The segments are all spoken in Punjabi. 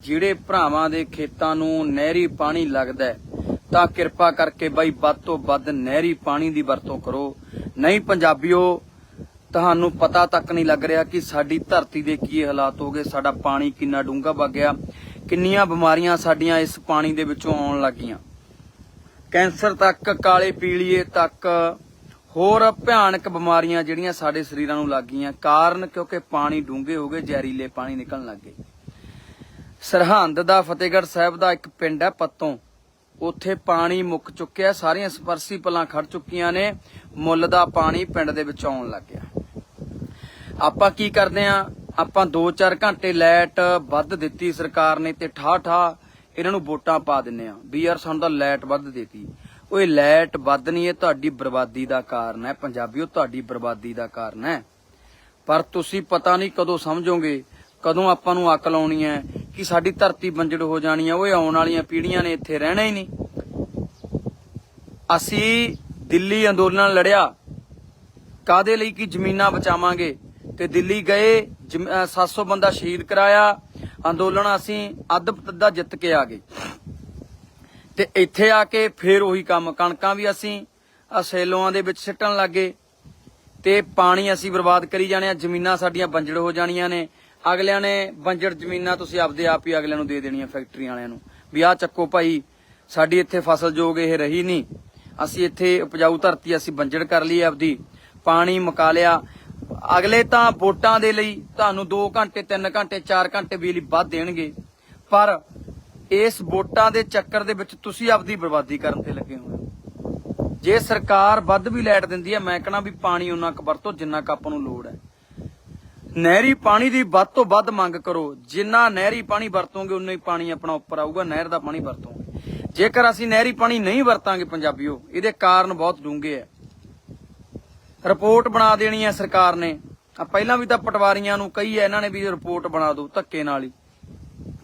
ਜਿਹੜੇ ਭਰਾਵਾਂ ਦੇ ਖੇਤਾਂ ਨੂੰ ਨਹਿਰੀ ਪਾਣੀ ਲੱਗਦਾ ਹੈ, ਤਾਂ ਕਿਰਪਾ ਕਰਕੇ ਬਾਈ ਵੱਧ ਤੋਂ ਵੱਧ ਨਹਿਰੀ ਪਾਣੀ ਦੀ ਵਰਤੋਂ ਕਰੋ। ਨਹੀਂ ਪੰਜਾਬੀਓ ਤੁਹਾਨੂੰ ਪਤਾ ਤੱਕ ਨਹੀਂ ਲੱਗ ਰਿਹਾ ਕਿ ਸਾਡੀ ਧਰਤੀ ਦੇ ਕੀ ਹਾਲਾਤ ਹੋ ਗਏ ਸਾਡਾ ਪਾਣੀ ਕਿੰਨਾ ਡੂੰਘਾ ਵਗ ਗਿਆ ਕਿੰਨੀਆਂ ਬਿਮਾਰੀਆਂ ਸਾਡੀਆਂ ਇਸ ਪਾਣੀ ਦੇ ਵਿੱਚੋਂ ਆਉਣ ਲੱਗੀਆਂ। ਕੈਂਸਰ ਤੱਕ ਕਾਲੇ ਪੀਲੀਏ ਤੱਕ ਹੋਰ ਭਿਆਨਕ ਬਿਮਾਰੀਆਂ ਜਿਹੜੀਆਂ ਸਾਡੇ ਸਰੀਰਾਂ ਨੂੰ ਲੱਗ ਗਈਆਂ ਕਾਰਨ ਕਿਉਂਕਿ ਪਾਣੀ ਡੂੰਘੇ ਹੋ ਗਏ ਜ਼ਹਿਰੀਲੇ ਪਾਣੀ ਨਿਕਲਣ ਲੱਗ ਗਏ। ਸਰਹੰਦ ਦਾ ਫਤਿਹਗੜ੍ਹ ਸਾਹਿਬ ਦਾ ਇੱਕ ਪਿੰਡ ਹੈ ਪੱਤੋਂ। ਉੱਥੇ ਪਾਣੀ ਮੁੱਕ ਚੁੱਕਿਆ, ਸਾਰੀਆਂ ਸਪਰਸੀ ਪਲਾਂ ਖੜ ਚੁੱਕੀਆਂ ਨੇ, ਮੁੱਲ ਦਾ ਪਾਣੀ ਪਿੰਡ ਦੇ ਵਿੱਚ ਆਉਣ ਲੱਗ ਗਿਆ। ਆਪਾਂ ਕੀ ਕਰਦੇ ਆ? ਆਪਾਂ 2-4 ਘੰਟੇ ਲਾਈਟ ਵੱਧ ਦਿੱਤੀ ਸਰਕਾਰ ਨੇ ਤੇ ਠਾ ਠਾ ਇਹਨਾਂ ਨੂੰ ਵੋਟਾਂ ਪਾ ਦਿੰਨੇ ਆ ਵੀ ਯਾਰ ਸਾਨੂੰ ਤਾਂ ਲਾਈਟ ਵੱਧ ਦਿੱਤੀ। ਓਏ ਲਾਈਟ ਵੱਧ ਨਹੀਂ ਇਹ ਤੁਹਾਡੀ ਬਰਬਾਦੀ ਦਾ ਕਾਰਨ ਹੈ, ਪੰਜਾਬੀਓ ਤੁਹਾਡੀ ਬਰਬਾਦੀ ਦਾ ਕਾਰਨ ਹੈ। ਪਰ ਤੁਸੀਂ ਪਤਾ ਨਹੀਂ ਕਦੋਂ ਸਮਝੋਗੇ ਕਦੋਂ ਆਪਾਂ ਨੂੰ ਅੱਕ ਲਾਉਣੀ ਹੈ ਕਿ ਸਾਡੀ ਧਰਤੀ ਬੰਜੜ ਹੋ ਜਾਣੀ ਹੈ, ਓਏ ਆਉਣ ਵਾਲੀਆਂ ਪੀੜ੍ਹੀਆਂ ਨੇ ਇੱਥੇ ਰਹਿਣਾ ਹੀ ਨਹੀਂ। ਅਸੀਂ ਦਿੱਲੀ ਅੰਦੋਲਨ ਲੜਿਆ ਕਾਦੇ ਲਈ ਕਿ ਜ਼ਮੀਨਾਂ ਬਚਾਵਾਂਗੇ? ਤੇ ਦਿੱਲੀ ਗਏ, ਜ਼ਮ- ਅਹ 700 ਬੰਦਾ ਸ਼ਹੀਦ ਕਰਾਇਆ, ਅੰਦੋਲਨ ਅਸੀਂ ਅੱਧ ਪੱਦਾ ਜਿੱਤ ਕੇ ਆ ਗਏ। ਤੇ ਇੱਥੇ ਆ ਕੇ ਫੇਰ ਉਹੀ ਕੰਮ, ਕਣਕਾਂ ਵੀ ਅਸੀਂ ਆਹ ਦੇ ਵਿੱਚ ਸਿੱਟਣ ਲੱਗੇ ਤੇ ਪਾਣੀ ਅਸੀਂ ਬਰਬਾਦ ਕਰੀ ਜਾਣੇ ਆ, ਜ਼ਮੀਨਾਂ ਸਾਡੀਆਂ ਬੰਜੜ ਹੋ ਜਾਣੀਆਂ ਨੇ। ਅਗਲਿਆਂ ਨੇ ਬੰਜੜ ਜ਼ਮੀਨਾਂ ਤੁਸੀਂ ਆਪਦੇ ਆਪ ਹੀ ਅਗਲਿਆਂ ਨੂੰ ਦੇ ਦੇਣੀਆਂ ਫੈਕਟਰੀਆਂ ਵਾਲਿਆਂ ਨੂੰ। ਵੀ ਆਹ ਚੱਕੋ ਭਾਈ, ਸਾਡੀ ਇੱਥੇ ਫਸਲ ਜੋਗ ਇਹ ਰਹੀ ਨਹੀਂ। ਅਸੀਂ ਇੱਥੇ ਉਪਜਾਊ ਧਰਤੀ ਅਸੀਂ ਬੰਜੜ ਕਰ ਲਈ ਆਪਦੀ, ਪਾਣੀ ਮੁਕਾ ਲਿਆ। ਅਗਲੇ ਤਾਂ ਵੋਟਾਂ ਦੇ ਲਈ ਤੁਹਾਨੂੰ 2 ਘੰਟੇ 3 ਘੰਟੇ 4 ਘੰਟੇ ਬਿਜਲੀ ਵੱਧ ਦੇਣਗੇ। ਪਰ ਇਸ ਵੋਟਾਂ ਦੇ ਚੱਕਰ ਦੇ ਵਿੱਚ ਤੁਸੀਂ ਆਪਦੀ ਬਰਬਾਦੀ ਕਰਨ ਤੇ ਲੱਗੇ ਹੋਏ ਹੋ। ਜੇ ਸਰਕਾਰ ਵੱਧ ਵੀ ਲਾਈਟ ਦਿੰਦੀ ਹੈ, ਮੈਂ ਕਹਣਾ ਵੀ ਪਾਣੀ ਉਹਨਾਂ ਕੁ ਵਰਤੋ, ਜਿੰਨਾ ਕੁ ਆਪਾਂ ਨੂੰ ਲੋੜ ਹੈ। ਨਹਿਰੀ ਪਾਣੀ ਦੀ ਵੱਧ ਤੋਂ ਵੱਧ ਮੰਗ ਕਰੋ। ਜਿੰਨਾ ਨਹਿਰੀ ਪਾਣੀ ਵਰਤੋਗੇ, ਉਨਾ ਹੀ ਪਾਣੀ ਆਪਣਾ ਉੱਪਰ ਆਊਗਾ, ਨਹਿਰ ਦਾ ਪਾਣੀ ਵਰਤੋਗੇ। ਜੇਕਰ ਅਸੀਂ ਨਹਿਰੀ ਪਾਣੀ ਨਹੀਂ ਵਰਤਾਂਗੇ ਪੰਜਾਬੀਓ, ਇਹਦੇ ਕਾਰਨ ਬਹੁਤ ਡੂੰਘੇ ਹੈ ਰਿਪੋਰਟ ਬਣਾ ਦੇਣੀ ਹੈ ਸਰਕਾਰ ਨੇ। ਆ ਪਹਿਲਾਂ ਵੀ ਤਾਂ ਪਟਵਾਰੀਆਂ ਨੂੰ ਕਹੀ ਹੈ ਇਹਨਾਂ ਨੇ ਵੀ ਰਿਪੋਰਟ ਬਣਾ ਦਿਓ ਧੱਕੇ ਨਾਲ ਹੀ।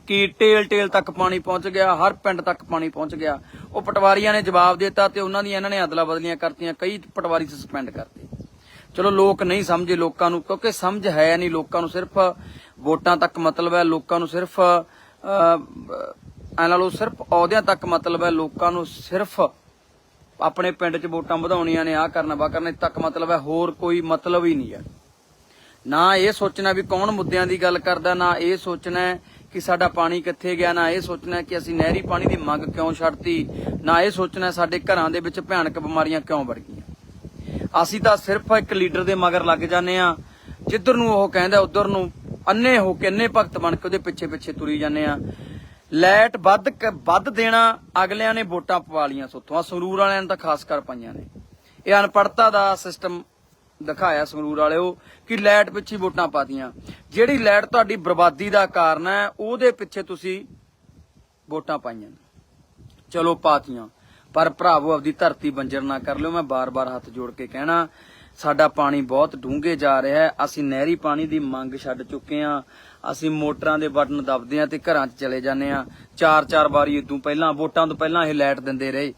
ਕਿ ਟੇਲ ਟੇਲ ਤੱਕ ਪਾਣੀ ਪਹੁੰਚ ਗਿਆ, ਹਰ ਪਿੰਡ ਤੱਕ ਪਾਣੀ ਪਹੁੰਚ ਗਿਆ। ਉਹ ਪਟਵਾਰੀਆਂ ਨੇ ਜਵਾਬ ਦਿੱਤਾ ਤੇ ਉਹਨਾਂ ਦੀਆਂ ਇਹਨਾਂ ਨੇ ਅਦਲਾ ਬਦਲੀਆਂ ਕਰਤੀਆਂ, ਕਈ ਪਟਵਾਰੀ ਸਸਪੈਂਡ ਕਰਤੇ। ਚਲੋ ਲੋਕ ਨਹੀਂ ਸਮਝੇ ਲੋਕਾਂ ਨੂੰ, ਕਿਉਂਕਿ ਸਮਝ ਹੈ ਨਹੀਂ ਲੋਕਾਂ ਨੂੰ, ਸਿਰਫ ਵੋਟਾਂ ਤੱਕ ਮਤਲਬ ਹੈ ਲੋਕਾਂ ਨੂੰ ਸਿਰਫ ਐ ਲਾ ਲਓ, ਸਿਰਫ ਅਹੁਦਿਆਂ ਤੱਕ ਮਤਲਬ ਹੈ ਲੋਕਾਂ ਨੂੰ ਸਿਰਫ ਆਪਣੇ ਪਿੰਡ 'ਚ ਵੋਟਾਂ ਵਧਾਉਣੀਆਂ ਨੇ ਆ ਕਰਨਾ ਵਾ ਕਰਨਾ ਤੱਕ ਮਤਲਬ ਹੈ ਹੋਰ ਕੋਈ ਮਤਲਬ ਹੀ ਨਹੀਂ ਹੈ। ਨਾ ਇਹ ਸੋਚਣਾ ਵੀ ਕੌਣ ਮੁੱਦਿਆਂ ਦੀ ਗੱਲ ਕਰਦਾ, ਨਾ ਇਹ ਸੋਚਣਾ ਕਿ ਸਾਡਾ ਪਾਣੀ ਕਿੱਥੇ ਗਿਆ, ਨਾ ਇਹ ਸੋਚਣਾ ਕਿ ਅਸੀਂ ਨਹਿਰੀ ਪਾਣੀ ਦੀ ਮੰਗ ਕਿਉਂ ਛੱਡਤੀ, ਨਾ ਇਹ ਸੋਚਣਾ ਸਾਡੇ ਘਰਾਂ ਦੇ ਵਿੱਚ ਭਿਆਨਕ ਬਿਮਾਰੀਆਂ ਕਿਉਂ ਵੜ ਗਈਆਂ। ਅਸੀਂ ਤਾਂ ਸਿਰਫ ਇੱਕ ਲੀਡਰ ਦੇ ਮਗਰ ਲੱਗ ਜਾਂਦੇ ਆ ਜਿੱਧਰ ਨੂੰ ਉਹ ਕਹਿੰਦਾ, ਉਧਰ ਨੂੰ ਅੰਨੇ ਹੋ ਕੇ ਅੰਨੇ ਭਗਤ ਬਣ ਕੇ ਉਹਦੇ ਪਿੱਛੇ ਪਿੱਛੇ ਤੁਰੀ ਜਾਂਦੇ ਆ ਲਾਈਟ ਵੱਧ ਵੱਧ ਦੇਣਾ, ਅਗਲਿਆਂ ਨੇ ਵੋਟਾਂ ਪਵਾ ਲੀਆਂ ਸੁੱਥੋਂ। ਆ ਸੰਗਰੂਰ ਵਾਲਿਆਂ ਨੇ ਤਾਂ ਖਾਸ ਕਰ ਪਾਈਆਂ ਨੇ। ਇਹ ਅਨਪੜਤਾ ਦਾ ਸਿਸਟਮ ਦਿਖਾਇਆ ਸੰਗਰੂਰ ਵਾਲਿਓ ਕਿ ਲੈਟ ਪਿੱਛੇ ਵੋਟਾਂ ਪਾਤੀਆਂ ਜਿਹੜੀ ਲੈਟ ਤੁਹਾਡੀ ਬਰਬਾਦੀ ਦਾ ਕਾਰਨ ਹੈ, ਉਹਦੇ ਪਿੱਛੇ ਤੁਸੀਂ ਵੋਟਾਂ ਪਾਈਆਂ ਨੇ। ਚਲੋ ਪਾਤੀਆਂ ਪਰ ਭਰਾਵੋ, ਆਪਦੀ ਧਰਤੀ ਬੰਜਰ ਨਾ ਕਰ ਲਿਓ, ਮੈਂ ਬਾਰ-ਬਾਰ ਹੱਥ ਜੋੜ ਕੇ ਕਹਿਣਾ, ਸਾਡਾ ਪਾਣੀ ਬਹੁਤ ਡੂੰਘੇ ਜਾ ਰਿਹਾ ਹੈ, ਅਸੀਂ ਨਹਿਰੀ ਪਾਣੀ ਦੀ ਮੰਗ ਛੱਡ ਚੁੱਕੇ ਹਾਂ, ਅਸੀਂ ਮੋਟਰਾਂ ਦੇ ਬਟਨ ਦਬਦੇ ਹਾਂ ਤੇ ਘਰਾਂ 'ਚ ਚਲੇ ਜਾਂਦੇ ਹਾਂ। ਚਾਰ-ਚਾਰ ਵਾਰੀ ਇਦੋਂ ਪਹਿਲਾਂ, ਵੋਟਾਂ ਤੋਂ ਪਹਿਲਾਂ ਇਹ ਲਾਈਟ ਦਿੰਦੇ ਰਹੇ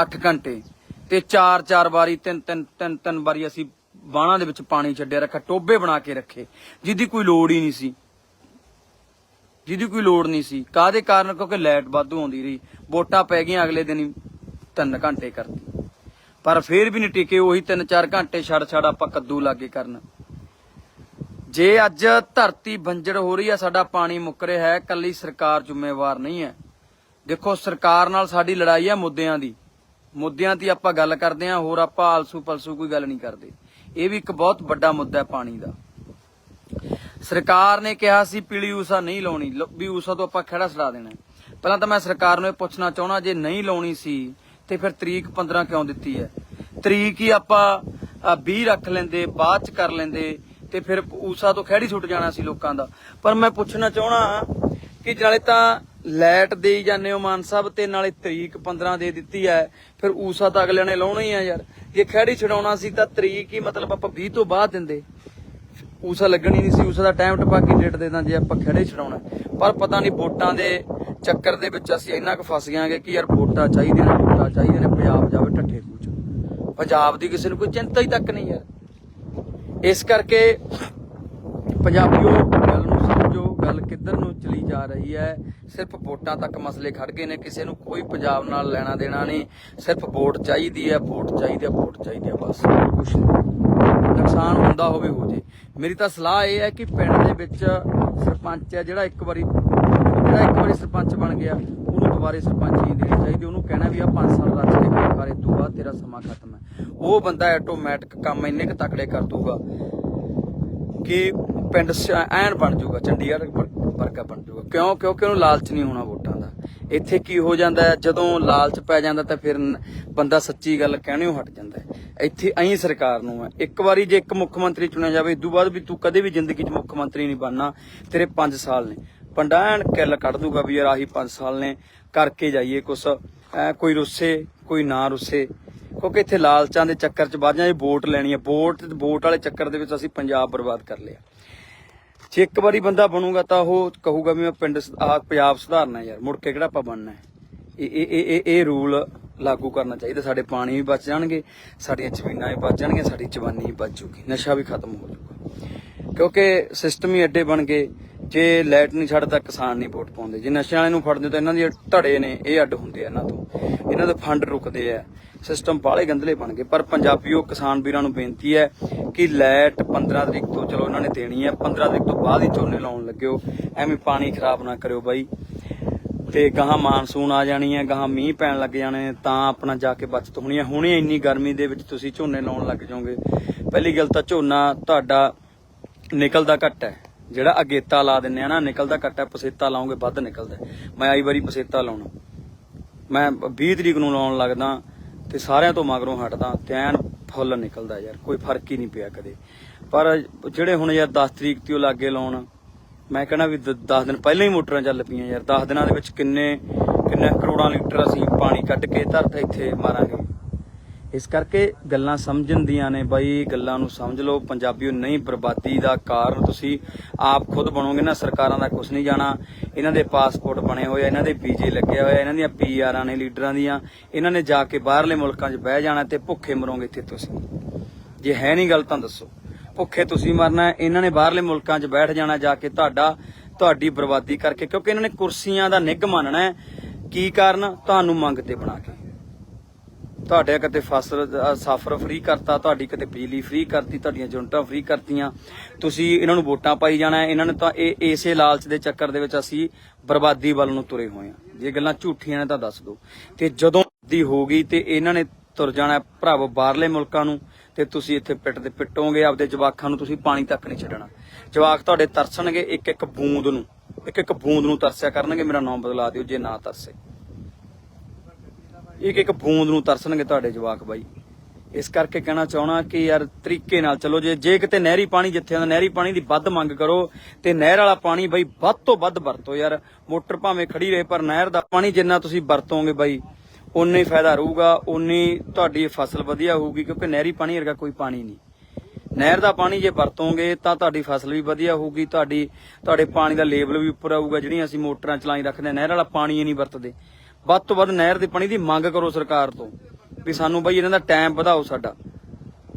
8 ਘੰਟੇ। ਤੇ ਚਾਰ-ਚਾਰ ਵਾਰੀ ਤਿੰਨ ਤਿੰਨ ਤਿੰਨ ਤਿੰਨ ਵਾਰੀ ਅਸੀਂ ਬਾਣਾ ਦੇ ਵਿੱਚ ਪਾਣੀ ਛੱਡਿਆ ਰੱਖਿਆ, ਟੋਬੇ ਬਣਾ ਕੇ ਰੱਖੇ, ਜਿਹਦੀ ਕੋਈ ਲੋੜ ਹੀ ਨਹੀਂ ਸੀ। ਜਿਹਦੀ ਕੋਈ ਲੋੜ ਨਹੀਂ ਸੀ। ਕਾਦੇ ਕਾਰਨ? ਕਿਉਂਕਿ ਲਾਈਟ ਵਾਧੂ ਆਉਂਦੀ ਰਹੀ। ਵੋਟਾਂ ਪੈ ਗਈਆਂ ਅਗਲੇ ਦਿਨ ਹੀ। 3 ਘੰਟੇ ਕਰਤੀ ਪਰ ਫੇਰ ਵੀ ਨਹੀਂ ਟਿਕੇ, ਉਹੀ 3-4 ਘੰਟੇ ਛੱਡ ਛੱਡ ਆਪਾਂ ਕੱਦੂ ਲਾਗੇ ਕਰਨ। ਜੇ ਅੱਜ ਧਰਤੀ ਬੰਜੜ ਹੋ ਰਹੀ ਹੈ ਸਾਡਾ ਪਾਣੀ ਮੁੱਕ ਰਿਹਾ ਹੈ, ਕੱਲੀ ਸਰਕਾਰ ਜ਼ਿੰਮੇਵਾਰ ਨਹੀਂ ਹੈ। ਦੇਖੋ, ਸਰਕਾਰ ਨਾਲ ਸਾਡੀ ਲੜਾਈ ਹੈ ਮੁੱਦਿਆਂ ਦੀ। ਮੁੱਦਿਆਂ ਦੀ ਆਪਾਂ ਗੱਲ ਕਰਦੇ ਹਾਂ, ਹੋਰ ਆਪਾਂ ਆਲਸੂ ਪਲਸੂ ਕੋਈ ਗੱਲ ਨਹੀਂ ਕਰਦੇ। ਇਹ ਵੀ ਇੱਕ ਬਹੁਤ ਵੱਡਾ ਮੁੱਦਾ ਹੈ ਪਾਣੀ ਦਾ। ਸਰਕਾਰ ਨੇ ਕਿਹਾ ਸੀ, ਪੀਲੀ ਊਸਾ ਨਹੀਂ ਲਾਉਣੀ। ਵੀ ਊਸਾ ਤੋਂ ਆਪਾਂ ਖੜਾ ਛਡਾ ਦੇਣਾ ਪਹਿਲਾਂ ਤਾਂ ਮੈਂ ਸਰਕਾਰ ਨੂੰ ਇਹ ਪੁੱਛਣਾ ਚਾਹਣਾ ਜੇ ਨਹੀਂ ਲਾਉਣੀ ਸੀ ਤੇ ਫਿਰ ਤਰੀਕ 15 ਕਿਉਂ ਦਿੱਤੀ ਹੈ? ਤਰੀਕ ਹੀ ਆਪਾਂ 20 ਰੱਖ ਲੈਂਦੇ, ਬਾਅਦ ਚ ਕਰ ਲੈਂਦੇ ਤੇ ਫਿਰ ਊਸਾ ਤੋਂ ਖਹਿੜੀ ਛੁੱਟ ਜਾਣਾ ਸੀ ਲੋਕਾਂ ਦਾ। ਪਰ ਮੈਂ ਪੁੱਛਣਾ ਚਾਹਣਾ ਕਿ ਨਾਲੇ ਤਾਂ ਲੈਟ ਦੇਈ ਜਾਂਦੇ ਹੋ ਮਾਨ ਸਾਹਿਬ ਤੇ ਨਾਲੇ ਤਰੀਕ 15 ਦੇ ਦਿੱਤੀ ਹੈ, ਫਿਰ ਊਸਾ ਤਾਂ ਅਗਲਿਆਂ ਨੇ ਲਾਉਣਾ ਹੀ ਆ ਯਾਰ। ਜੇ ਖਹਿੜੀ ਛਡਾਉਣਾ ਸੀ ਤਾਂ ਤਰੀਕ ਹੀ ਮਤਲਬ ਆਪਾਂ 20 ਤੋਂ ਬਾਅਦ ਦਿੰਦੇ। ਊਸਾ ਲੱਗਣੀ ਨਹੀਂ ਸੀ, ਊਸਾ ਦਾ ਟਾਈਮ ਟਪਾ ਕੇ ਡੇਟ ਦੇ ਦਾਂ ਜੇ ਆਪਾਂ ਖੜੇ ਛਡਾਉਣਾ ਪਰ ਪਤਾ ਨਹੀਂ ਵੋਟਾਂ ਦੇ ਚੱਕਰ ਦੇ ਵਿੱਚ ਅਸੀਂ ਇੰਨਾ ਕੁ ਫਸ ਗਿਆਂਗੇ ਕਿ ਯਾਰ ਵੋਟਾਂ ਚਾਹੀਦੀਆਂ ਨੇ, ਵੋਟਾਂ ਚਾਹੀਦੀਆਂ ਨੇ, ਪੰਜਾਬ ਜਾਵੇ ਠੱਠੇ ਕੂਚ ਪੰਜਾਬ ਦੀ ਕਿਸੇ ਨੂੰ ਕੋਈ ਚਿੰਤਾ ਹੀ ਤੱਕ ਨਹੀਂ ਯਾਰ। ਇਸ ਕਰਕੇ ਪੰਜਾਬੀਓ, ਗੱਲ ਨੂੰ ਸਮਝੋ, ਗੱਲ ਕਿੱਧਰ ਨੂੰ ਚਲੀ ਜਾ ਰਹੀ ਹੈ, ਸਿਰਫ ਵੋਟਾਂ ਤੱਕ ਮਸਲੇ ਖੜ ਗਏ ਨੇ, ਕਿਸੇ ਨੂੰ ਕੋਈ ਪੰਜਾਬ ਨਾਲ ਲੈਣਾ ਦੇਣਾ ਨਹੀਂ, ਸਿਰਫ ਵੋਟ ਚਾਹੀਦੀ ਹੈ, ਵੋਟ ਚਾਹੀਦੀ ਹੈ, ਵੋਟ ਚਾਹੀਦੀ ਹੈ, ਬਸ। ਹੋਰ ਕੁਛ ਨਹੀਂ। ਨੁਕਸਾਨ ਹੁੰਦਾ ਹੋਵੇ ਹੋ ਜੇ। ਮੇਰੀ ਤਾਂ ਸਲਾਹ ਇਹ ਹੈ ਕਿ ਪਿੰਡ ਦੇ ਵਿੱਚ ਸਰਪੰਚ ਹੈ, ਜਿਹੜਾ ਇੱਕ ਵਾਰੀ ਜਿਹੜਾ ਇੱਕ ਵਾਰੀ ਸਰਪੰਚ ਬਣ ਗਿਆ, ਉਹਨੂੰ ਦੁਬਾਰੇ ਸਰਪੰਚ ਨਹੀਂ ਦੇਣੀ ਚਾਹੀਦੀ। ਉਹਨੂੰ ਕਹਿਣਾ ਵੀ ਆ 5 ਸਾਲ ਰੱਜ ਕੇ ਕੰਮ ਕਰ, ਇਹ ਬਾਅਦ ਤੇਰਾ ਸਮਾਂ ਖਤਮ ਹੈ। ਉਹ ਬੰਦਾ ਆਟੋਮੈਟਿਕ ਕੰਮ ਇੰਨੇ ਕੁ ਤਕੜੇ ਕਰ ਦੂਗਾ ਕਿ ਪਿੰਡ ਐਨ ਬਣ ਜਾਊਗਾ ਚੰਡੀਗੜ੍ਹ ਵਰਗਾ ਬਣ ਜਾਊਗਾ ਕਿਉਂ? ਕਿਉਂਕਿ ਉਹਨੂੰ ਲਾਲਚ ਨਹੀਂ ਹੋਣਾ ਵੋਟਾਂ ਇੱਥੇ ਕੀ ਹੋ ਜਾਂਦਾ ਹੈ? ਜਦੋਂ ਲਾਲਚ ਪੈ ਜਾਂਦਾ ਤਾਂ ਫਿਰ ਬੰਦਾ ਸੱਚੀ ਗੱਲ ਕਹਿਣਿਓ ਹਟ ਜਾਂਦਾ ਹੈ। ਇੱਥੇ ਐਂ ਸਰਕਾਰ ਨੂੰ ਹੈ। ਇੱਕ ਵਾਰੀ ਜੇ ਇੱਕ ਮੁੱਖ ਮੰਤਰੀ ਚੁਣਿਆ ਜਾਵੇ, ਇਦੋਂ ਬਾਅਦ ਵੀ ਤੂੰ ਕਦੇ ਵੀ ਜ਼ਿੰਦਗੀ 'ਚ ਮੁੱਖ ਮੰਤਰੀ ਨਹੀਂ ਬਣਨਾ। ਤੇਰੇ 5 ਸਾਲ ਨੇ। ਪੰਡਾਣ ਕਿੱਲ ਕੱਢ ਦੂਗਾ ਵੀ ਯਾਰ ਆਹੀ 5 ਸਾਲ ਨੇ। ਕਰਕੇ ਜਾਈਏ ਕੁਛ। ਕੋਈ ਰੁੱਸੇ, ਕੋਈ ਨਾ ਰੁੱਸੇ। ਕਿਉਂਕਿ ਇੱਥੇ ਲਾਲਚਾਂ ਦੇ ਚੱਕਰ 'ਚ ਬਾਜਾਂ ਇਹ ਵੋਟ ਲੈਣੀ ਹੈ। ਵੋਟ ਵੋਟ ਵਾਲੇ ਚੱਕਰ ਦੇ ਵਿੱਚ ਅਸੀਂ ਪੰਜਾਬ ਬਰਬਾਦ ਕਰ ਲਿਆ। ਜੇ ਇੱਕ ਵਾਰੀ ਬੰਦਾ ਬਣੂਗਾ ਤਾਂ ਉਹ ਕਹੂਗਾ ਵੀ ਮੈਂ ਪਿੰਡ ਆਹ ਪੰਜਾਬ ਸੁਧਾਰਨਾ ਯਾਰ, ਮੁੜ ਕੇ ਕਿਹੜਾ ਆਪਾਂ ਬਣਨਾ ਹੈ? ਇਹ ਇਹ ਇਹ, ਇਹ- ਰੂਲ ਲਾਗੂ ਕਰਨਾ ਚਾਹੀਦਾ, ਸਾਡੇ ਪਾਣੀ ਵੀ ਬਚ ਜਾਣਗੇ, ਸਾਡੀਆਂ ਜ਼ਮੀਨਾਂ ਵੀ ਬਚ ਜਾਣਗੀਆਂ, ਸਾਡੀ ਜਵਾਨੀ ਵੀ ਬਚ ਜੂਗੀ, ਨਸ਼ਾ ਵੀ ਖਤਮ ਹੋ ਜਾਊਗਾ ਕਿਉਂਕਿ ਸਿਸਟਮ ਹੀ ਐਡੇ ਬਣ ਗਏ, ਜੇ ਲਾਈਟ ਨਹੀਂ ਛੱਡਦਾ, ਕਿਸਾਨ ਨਹੀਂ ਵੋਟ ਪਾਉਂਦੇ। ਜੇ ਨਸ਼ਿਆਂ ਵਾਲੇ ਨੂੰ ਫੜਦੇ ਤਾਂ ਇਹਨਾਂ ਦੇ ਧੜੇ ਨੇ, ਇਹ ਅੱਡ ਹੁੰਦੇ ਆ ਇਹਨਾਂ ਤੋਂ। ਇਹਨਾਂ ਦੇ ਫੰਡ ਰੁਕਦੇ ਆ। ਸਿਸਟਮ ਬਾਲੇ ਗੰਦਲੇ ਬਣ ਗਏ। ਪਰ ਪੰਜਾਬੀਓ, ਕਿਸਾਨ ਵੀਰਾਂ ਨੂੰ ਬੇਨਤੀ ਹੈ ਕਿ ਲੈਟ 15 ਤਰੀਕ ਤੋਂ ਚਲੋ ਇਹਨਾਂ ਨੇ ਦੇਣੀ ਹੈ। 15 ਤਰੀਕ ਤੋਂ ਬਾਅਦ ਹੀ ਝੋਨੇ ਲਾਉਣ ਲੱਗਿਓ। ਐਵੇਂ ਪਾਣੀ ਖਰਾਬ ਨਾ ਕਰਿਓ ਬਾਈ। ਤੇ ਗਾਹਾਂ ਮਾਨਸੂਨ ਆ ਜਾਣੀ ਹੈ, ਗਾਹਾਂ ਮੀਂਹ ਪੈਣ ਲੱਗ ਜਾਣੇ ਤਾਂ ਆਪਣਾ ਜਾ ਕੇ ਬਚਤ ਹੋਣੀ ਹੈ। ਹੁਣੇ ਇੰਨੀ ਗਰਮੀ ਦੇ ਵਿੱਚ ਤੁਸੀਂ ਝੋਨੇ ਲਾਉਣ ਲੱਗ ਜਾਓਗੇ। ਪਹਿਲੀ ਗੱਲ ਤਾਂ ਝੋਨਾ ਤੁਹਾਡਾ ਨਿਕਲਦਾ ਘੱਟ ਹੈ। ਜਿਹੜਾ ਅਗੇਤਾ ਲਾ ਦਿੰਨੇ ਆ ਨਾ, ਨਿਕਲਦਾ ਘੱਟ ਹੈ। ਪਸੇਤਾ ਲਾਉਂਗੇ ਵੱਧ ਨਿਕਲਦਾ ਮੈਂ ਆਈ ਵਾਰੀ ਪਸੇਤਾ ਲਾਉਣਾ। ਮੈਂ 20 ਤਰੀਕ ਨੂੰ ਲਾਉਣ ਲੱਗਦਾ। ਤੇ ਸਾਰਿਆਂ ਤੋਂ ਮਗਰੋਂ ਹਟਦਾ ਤੇ ਫੁੱਲ ਨਿਕਲਦਾ ਯਾਰ, ਕੋਈ ਫ਼ਰਕ ਹੀ ਨਹੀਂ ਪਿਆ ਕਦੇ। ਪਰ ਜਿਹੜੇ ਹੁਣ ਯਾਰ 10 ਤਰੀਕ ਤੋਂ ਉਹ ਲਾਗੇ ਲਾਉਣ, ਮੈਂ ਕਹਿੰਦਾ ਵੀ 10 ਦਿਨ ਪਹਿਲਾਂ ਹੀ ਮੋਟਰਾਂ ਚੱਲ ਪਈਆਂ ਯਾਰ 10 ਦਿਨਾਂ ਦੇ ਵਿੱਚ ਕਿੰਨੇ ਕਿੰਨੇ ਕਰੋੜਾਂ ਲੀਟਰ ਅਸੀਂ ਪਾਣੀ ਕੱਢ ਕੇ ਧਰਤ ਇੱਥੇ ਮਾਰਾਂਗੇ। ਇਸ ਕਰਕੇ ਗੱਲਾਂ ਸਮਝਣ ਦੀਆਂ ਨੇ ਬਾਈ, ਗੱਲਾਂ ਨੂੰ ਸਮਝ ਲਓ। ਪੰਜਾਬੀਓ ਨਹੀਂ, ਬਰਬਾਦੀ ਦਾ ਕਾਰਨ ਤੁਸੀਂ ਆਪ ਖੁਦ ਬਣੋਗੇ ਨਾ, ਸਰਕਾਰਾਂ ਦਾ ਕੁਝ ਨਹੀਂ ਜਾਣਾ। ਇਹਨਾਂ ਦੇ ਪਾਸਪੋਰਟ ਬਣੇ ਹੋਏ ਆ, ਇਹਨਾਂ ਦੇ ਵੀਜ਼ੇ ਲੱਗੇ ਹੋਏ ਆ ਇਹਨਾਂ ਦੀਆਂ ਪੀਆਰਾਂ ਨੇ, ਲੀਡਰਾਂ ਦੀਆਂ। ਇਹਨਾਂ ਨੇ ਜਾ ਕੇ ਬਾਹਰਲੇ ਮੁਲਕਾਂ 'ਚ ਬਹਿ ਜਾਣਾ ਤੇ ਭੁੱਖੇ ਮਰੋਗੇ ਇੱਥੇ ਤੁਸੀਂ। ਜੇ ਹੈ ਨਹੀਂ ਗੱਲ ਤਾਂ ਦੱਸੋ। ਭੁੱਖੇ ਤੁਸੀਂ ਮਰਨਾ ਇਹਨਾਂ ਨੇ ਬਾਹਰਲੇ ਮੁਲਕਾਂ 'ਚ ਬੈਠ ਜਾਣਾ ਜਾ ਕੇ ਤੁਹਾਡਾ, ਤੁਹਾਡੀ ਬਰਬਾਦੀ ਕਰਕੇ, ਕਿਉਂਕਿ ਇਹਨਾਂ ਨੇ ਕੁਰਸੀਆਂ ਦਾ ਨਿੱਘ ਮੰਨਣਾ ਕੀ ਕਾਰਨ? ਤੁਹਾਨੂੰ ਮੰਗ ਤੇ ਬਣਾ ਕੇ। ਤੁਹਾਡੇ ਕਿਤੇ ਫਸਲ ਅ, ਫ੍ਰੀ ਕਰਤਾ ਤੁਹਾਡੀ ਕਿਤੇ ਬਿਜਲੀ ਫ੍ਰੀ ਕਰਤੀ ਤੁਹਾਡੀਆਂ ਜੁਨਟਾਂ ਫ੍ਰੀ ਕਰਤੀਆਂ। ਤੁਸੀਂ ਇਹਨਾਂ ਨੂੰ ਵੋਟਾਂ ਪਾਈ ਜਾਣਾ ਇਹਨਾਂ ਨੇ ਤਾਂ ਇਹ ਇਸੇ ਲਾਲਚ ਦੇ ਚੱਕਰ ਦੇ ਵਿੱਚ ਅਸੀਂ ਬਰਬਾਦੀ ਵੱਲ ਨੂੰ ਤੁਰੇ ਹੋਏ ਹਾਂ। ਜੇ ਗੱਲਾਂ ਝੂਠੀਆਂ ਨੇ ਤਾਂ ਦੱਸ ਦਿਓ। ਤੇ ਜਦੋਂ ਦੀ ਹੋ ਗਈ ਤੇ ਇਹਨਾਂ ਨੇ ਤੁਰ ਜਾਣਾ ਹੈ ਭਰਾਵੋ ਬਾਹਰਲੇ ਮੁਲਕਾਂ ਨੂੰ ਤੇ ਤੁਸੀਂ ਇੱਥੇ ਪਿੱਟ ਦੇ ਪਿੱਟੋਗੇ ਆਪਦੇ ਜਵਾਕਾਂ ਨੂੰ ਤੁਸੀਂ ਪਾਣੀ ਤੱਕ ਨਹੀਂ ਛੱਡਣਾ। ਜਵਾਕ ਤੁਹਾਡੇ ਤਰਸਣਗੇ ਇੱਕ ਇੱਕ ਬੂੰਦ ਨੂੰ ਇੱਕ ਇੱਕ ਬੂੰਦ ਨੂੰ ਤਰਸਿਆ ਕਰਨਗੇ। ਮੇਰਾ ਨਾਮ ਬਦਲਾ ਦਿਓ ਜੇ ਨਾ ਤਰਸੇ। ਇੱਕ ਇੱਕ ਬੂੰਦ ਨੂੰ ਤਰਸਣਗੇ ਤੁਹਾਡੇ ਜਵਾਕ ਬਾਈ। ਇਸ ਕਰਕੇ ਕਹਿਣਾ ਚਾਹਣਾ ਕਿ ਯਾਰ ਤਰੀਕੇ ਨਾਲ ਚਲੋ, ਜੇ ਜੇ ਕਿਤੇ ਨਹਿਰੀ ਪਾਣੀ ਜਿੱਥੇ ਆਉਂਦਾ ਨਹਿਰੀ ਪਾਣੀ ਦੀ ਵੱਧ ਮੰਗ ਕਰੋ ਤੇ ਨਹਿਰ ਵਾਲਾ ਪਾਣੀ ਬਾਈ ਵੱਧ ਤੋਂ ਵੱਧ ਵਰਤੋ ਯਾਰ। ਮੋਟਰ ਭਾਵੇਂ ਖੜੀ ਰਹੇ, ਪਰ ਨਹਿਰ ਦਾ ਪਾਣੀ ਜਿੰਨਾ ਤੁਸੀਂ ਵਰਤੋਗੇ ਬਾਈ ਉਨਾ ਹੀ ਫਾਇਦਾ ਰਹੂਗਾ ਉਨੀ ਤੁਹਾਡੀ ਫਸਲ ਵਧੀਆ ਹੋਊਗੀ, ਕਿਉਂਕਿ ਨਹਿਰੀ ਪਾਣੀ ਵਰਗਾ ਕੋਈ ਪਾਣੀ ਨਹੀਂ। ਨਹਿਰ ਦਾ ਪਾਣੀ ਜੇ ਵਰਤੋਗੇ ਤਾਂ ਤੁਹਾਡੀ ਫਸਲ ਵੀ ਵਧੀਆ ਹੋਊਗੀ, ਤੁਹਾਡੀ, ਤੁਹਾਡੇ ਪਾਣੀ ਦਾ ਲੈਵਲ ਵੀ ਉੱਪਰ ਆਊਗਾ, ਜਿਹੜੀਆਂ ਅਸੀਂ ਮੋਟਰਾਂ ਚਲਾਈ ਰੱਖਦੇ ਨਹਿਰ ਵਾਲਾ ਪਾਣੀ ਹੀ ਨਹੀਂ ਵਰਤਦੇ। ਵੱਧ ਤੋਂ ਵੱਧ ਨਹਿਰ ਦੇ ਪਾਣੀ ਦੀ ਮੰਗ ਕਰੋ ਸਰਕਾਰ ਤੋਂ ਵੀ ਸਾਨੂੰ ਬਈ ਇਹਨਾਂ ਦਾ ਟਾਈਮ ਵਧਾਓ ਸਾਡਾ।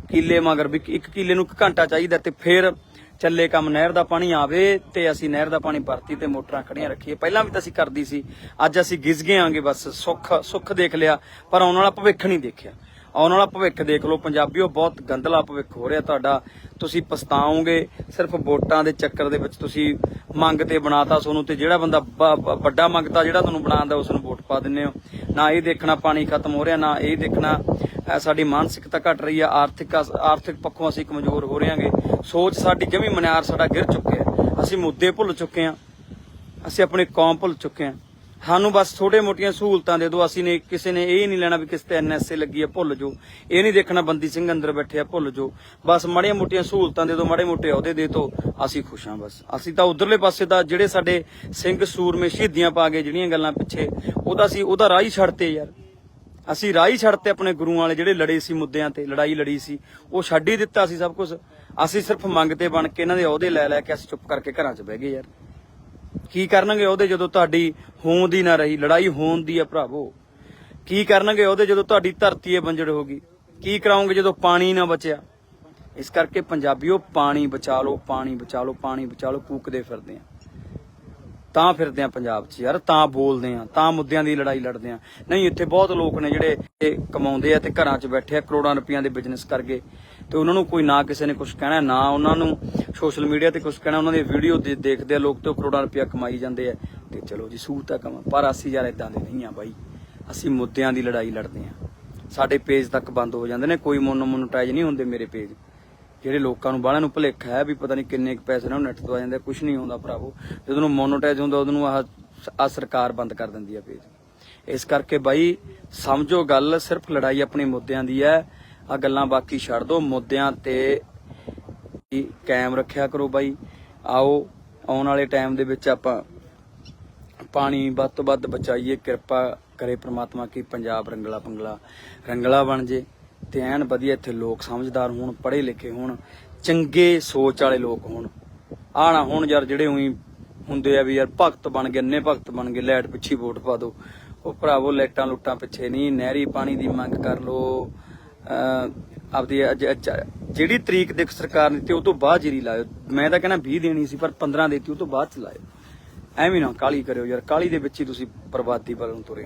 ਕਿੱਲੇ ਮਗਰ ਵੀ ਇੱਕ ਕਿੱਲੇ ਨੂੰ ਇੱਕ ਘੰਟਾ ਚਾਹੀਦਾ ਤੇ ਫਿਰ ਚੱਲੇ ਕੰਮ ਨਹਿਰ ਦਾ ਪਾਣੀ ਆਵੇ ਤੇ ਅਸੀਂ ਨਹਿਰ ਦਾ ਪਾਣੀ ਵਰਤੀ ਤੇ ਮੋਟਰਾਂ ਖੜੀਆਂ ਰੱਖੀਏ। ਪਹਿਲਾਂ ਵੀ ਤਾਂ ਅਸੀਂ ਕਰਦੀ ਸੀ, ਅੱਜ ਅਸੀਂ ਗਿਜ ਗਏ ਆਂਗੇ ਬਸ, ਸੁੱਖ ਸੁੱਖ ਦੇਖ ਲਿਆ, ਪਰ ਆਉਣ ਵਾਲਾ ਭਵਿੱਖ ਨਹੀਂ ਦੇਖਿਆ। ਆਉਣ ਵਾਲਾ ਭਵਿੱਖ ਦੇਖ ਲਓ। ਪੰਜਾਬੀਓ, ਬਹੁਤ ਗੰਦਲਾ ਭਵਿੱਖ ਹੋ ਰਿਹਾ ਤੁਹਾਡਾ। ਤੁਸੀਂ ਪਛਤਾਓਗੇ। ਸਿਰਫ ਵੋਟਾਂ ਦੇ ਚੱਕਰ ਦੇ ਵਿੱਚ ਤੁਸੀਂ ਮੰਗ ਤੇ ਬਣਾਤਾ ਤੁਹਾਨੂੰ ਤੇ ਜਿਹੜਾ ਬੰਦਾ ਬ- ਬ- ਵੱਡਾ ਮੰਗਤਾ ਜਿਹੜਾ ਤੁਹਾਨੂੰ ਬਣਾਉਂਦਾ ਉਸ ਨੂੰ ਵੋਟ ਪਾ ਦਿੰਦੇ ਹੋ। ਨਾ ਇਹ ਦੇਖਣਾ ਪਾਣੀ ਖਤਮ ਹੋ ਰਿਹਾ, ਨਾ ਇਹ ਦੇਖਣਾ ਸਾਡੀ ਮਾਨਸਿਕਤਾ ਘਟ ਰਹੀ ਆ, ਆਰਥਿਕ ਆਰਥਿਕ ਪੱਖੋਂ ਅਸੀਂ ਕਮਜ਼ੋਰ ਹੋ ਰਹੇ ਹਾਂਗੇ ਸੋਚ ਸਾਡੀ ਜਮੀ ਮਨਿਆਰ ਸਾਡਾ ਗਿਰ ਚੁੱਕਿਆ। ਅਸੀਂ ਮੁੱਦੇ ਭੁੱਲ ਚੁੱਕੇ ਹਾਂ ਅਸੀਂ ਆਪਣੀ ਕੌਮ ਭੁੱਲ ਚੁੱਕੇ ਹਾਂ ਸਾਨੂੰ ਬਸ ਛੋਟੇ ਮੋਟੀਆਂ ਸਹੂਲਤਾਂ ਦੇ ਦਿਓ। ਅਸੀਂ ਨੇ ਕਿਸੇ ਨੇ ਇਹ ਨਹੀਂ ਲੈਣਾ ਵੀ ਕਿਸ ਤੇ ਐਨਐਸਏ ਲੱਗੀ ਹੈ ਭੁੱਲ ਜੋ ਇਹ ਨਹੀਂ ਦੇਖਣਾ ਬੰਦੀ ਸਿੰਘ ਅੰਦਰ ਬੈਠੇ ਆ, ਭੁੱਲ ਜੋ ਬਸ ਮਾੜੀਆਂ ਮੋਟੀਆਂ ਸਹੂਲਤਾਂ ਦੇ ਦਿਓ, ਮਾੜੇ ਮੋਟੇ ਅਹੁਦੇ ਦੇ ਦਿਓ, ਅਸੀਂ ਖੁਸ਼ ਹਾਂ ਬਸ। ਅਸੀਂ ਤਾਂ ਉਧਰਲੇ ਪਾਸੇ ਦਾ ਜਿਹੜੇ ਸਾਡੇ ਸਿੰਘ ਸੂਰਮੇ ਸ਼ਹੀਦੀਆਂ ਪਾ ਗਏ ਜਿਹੜੀਆਂ ਗੱਲਾਂ ਪਿੱਛੇ, ਉਹਦਾ ਸੀ, ਉਹਦਾ ਰਾਹ ਹੀ ਛੱਡਤੇ ਯਾਰ। ਅਸੀਂ ਰਾਹ ਹੀ ਛੱਡਤੇ ਆਪਣੇ ਗੁਰੂਆਂ ਵਾਲੇ ਜਿਹੜੇ ਲੜੇ ਸੀ ਮੁੱਦਿਆਂ ਤੇ, ਲੜਾਈ ਲੜੀ ਸੀ, ਉਹ ਛੱਡ ਹੀ ਦਿੱਤਾ ਸੀ ਸਭ ਕੁਝ ਅਸੀਂ ਸਿਰਫ ਮੰਗ ਤੇ ਬਣ ਕੇ ਇਹਨਾਂ ਦੇ ਅਹੁਦੇ ਲੈ ਲੈ ਕੇ ਅਸੀਂ ਚੁੱਪ ਕਰਕੇ ਘਰਾਂ 'ਚ ਬਹਿ ਗਏ ਯਾਰ। ਕੀ ਕਰਨਗੇ ਉਹਦੇ ਜਦੋਂ ਤੁਹਾਡੀ ਹੋਂਦ ਹੀ ਨਾ ਰਹੀ, ਲੜਾਈ ਹੋਣ ਦੀ ਆ ਭਰਾਵੋ। ਕੀ ਕਰਨਗੇ ਉਹਦੇ ਜਦੋਂ ਤੁਹਾਡੀ ਧਰਤੀ ਏ ਬੰਜੜ ਹੋਗੀ ਕੀ ਕਰਾਉਂਗੇ ਜਦੋਂ ਪਾਣੀ ਨਾ ਬਚਿਆ। ਇਸ ਕਰਕੇ ਪੰਜਾਬੀਓ, ਪਾਣੀ ਬਚਾ ਲਓ ਪਾਣੀ ਬਚਾ ਲਓ ਪਾਣੀ ਬਚਾ ਲਓ ਕੂਕਦੇ ਫਿਰਦੇ ਆ। ਤਾਂ ਫਿਰਦੇ ਆ ਪੰਜਾਬ 'ਚ ਯਾਰ, ਤਾਂ ਬੋਲਦੇ ਆ, ਤਾਂ ਮੁੱਦਿਆਂ ਦੀ ਲੜਾਈ ਲੜਦੇ ਆ। ਨਹੀਂ, ਇੱਥੇ ਬਹੁਤ ਲੋਕ ਨੇ ਜਿਹੜੇ ਕਮਾਉਂਦੇ ਆ ਤੇ ਘਰਾਂ 'ਚ ਬੈਠੇ ਆ, ਕਰੋੜਾਂ ਰੁਪਈਆਂ ਦੇ ਬਿਜ਼ਨਸ ਕਰਕੇ। ਤੇ ਉਹਨਾਂ ਨੂੰ ਕੋਈ ਨਾ ਕਿਸੇ ਨੇ ਕੁਝ ਕਹਿਣਾ, ਨਾ ਉਹਨਾਂ ਨੂੰ ਸੋਸ਼ਲ ਮੀਡੀਆ ਤੇ ਕੁਝ ਕਹਿਣਾ, ਉਹਨਾਂ ਦੀ ਵੀਡੀਓ ਦੇਖਦੇ ਆ ਲੋਕ ਤੇ ਕਰੋੜਾਂ ਰੁਪਈਆ ਕਮਾਈ ਜਾਂਦੇ ਆ। ਤੇ ਚਲੋ ਜੀ, ਸੂਤ ਆ ਕਮਾ, ਪਰ ਅਸੀਂ ਯਾਰ ਇਦਾਂ ਦੇ ਨਹੀਂ ਆ ਬਾਈ। ਅਸੀਂ ਮੁੱਦਿਆਂ ਦੀ ਲੜਾਈ ਲੜਦੇ ਆ। ਸਾਡੇ ਪੇਜ ਤੱਕ ਬੰਦ ਹੋ ਜਾਂਦੇ ਨੇ, ਕੋਈ ਮੋਨੋ ਨਹੀਂ ਹੁੰਦੇ ਮੇਰੇ ਪੇਜ ਜਿਹੜੇ ਲੋਕਾਂ ਨੂੰ ਬਾਹਲਾਂ ਨੂੰ ਭੁਲੇਖਾ ਹੈ ਵੀ ਪਤਾ ਨਹੀਂ ਕਿੰਨੇ ਕੁ ਪੈਸੇ ਨਾਲ ਨੈਟ ਤੋਂ ਆ ਜਾਂਦੇ ਕੁਝ ਨਹੀਂ ਆਉਂਦਾ ਭਰਾਵੋ। ਜਦੋਂ ਨੂੰ ਮੋਨੋਟਾਈਜ਼ ਹੁੰਦਾ ਉਦੋਂ ਨੂੰ ਆਹ ਆ ਸਰਕਾਰ ਬੰਦ ਕਰ ਦਿੰਦੀ ਆ ਪੇਜ ਇਸ ਕਰਕੇ ਬਾਈ, ਸਮਝੋ ਗੱਲ, ਸਿਰਫ ਲੜਾਈ ਆਪਣੇ ਮੁੱਦਿਆਂ ਦੀ ਹੈ। ਆ ਗੱਲਾਂ ਬਾਕੀ ਛੱਡ ਦੋ, ਮੁੱਦਿਆਂ ਤੇ ਕਾਇਮ ਰੱਖਿਆ ਕਰੋ ਬਾਈ। ਆਓ, ਆਉਣ ਵਾਲੇ ਟਾਈਮ ਦੇ ਵਿੱਚ ਆਪਾਂ ਪਾਣੀ ਵੱਧ ਤੋਂ ਵੱਧ ਬਚਾਈਏ, ਕਿਰਪਾ ਕਰੇ ਪ੍ਰਮਾਤਮਾ ਕਿ ਪੰਜਾਬ ਰੰਗਲਾ ਪੰਗਲਾ ਰੰਗਲਾ ਬਣ ਜੇ। ਤੇ ਐਨ ਵਧੀਆ ਇੱਥੇ ਲੋਕ ਸਮਝਦਾਰ ਹੋਣ, ਪੜ੍ਹੇ ਲਿਖੇ ਹੋਣ, ਚੰਗੇ ਸੋਚ ਵਾਲੇ ਲੋਕ ਹੋਣ। ਆ ਨਾ ਹੁਣ ਯਾਰ ਜਿਹੜੇ ਉਹੀ ਹੁੰਦੇ ਆ ਵੀ ਯਾਰ ਭਗਤ ਬਣ ਗਏ ਨੇ ਭਗਤ ਬਣ ਗਏ ਲੈਟ ਪਿੱਛੇ ਵੋਟ ਪਾ ਦਿਓ ਉਹ ਭਰਾਵੋ ਲੈਟਾਂ ਲੁੱਟਾਂ ਪਿੱਛੇ ਨਹੀਂ, ਨਹਿਰੀ ਪਾਣੀ ਦੀ ਮੰਗ ਕਰ ਲੋ ਆਪਦੀ ਅੱਜ- ਅੱਜ- ਜਿਹੜੀ ਤਰੀਕ ਦੇ ਸਰਕਾਰ ਨੇ ਤੇ ਉਹ ਤੋਂ ਬਾਅਦ ਜੀਰੀ ਲਾਇਓ। ਮੈਂ ਤਾਂ ਕਹਿੰਦਾ 20 ਦੇਣੀ ਸੀ, ਪਰ 15 ਦੇਤੀ, ਉਹ ਤੋਂ ਬਾਅਦ ਚ ਲਾਇਓ। ਐਵੇਂ ਨਾ ਕਾਲੀ ਕਰਿਓ ਯਾਰ ਕਾਲੀ ਦੇ ਵਿੱਚ ਹੀ ਤੁਸੀਂ ਬਰਬਾਦੀ ਵੱਲ ਨੂੰ ਤੁਰੇ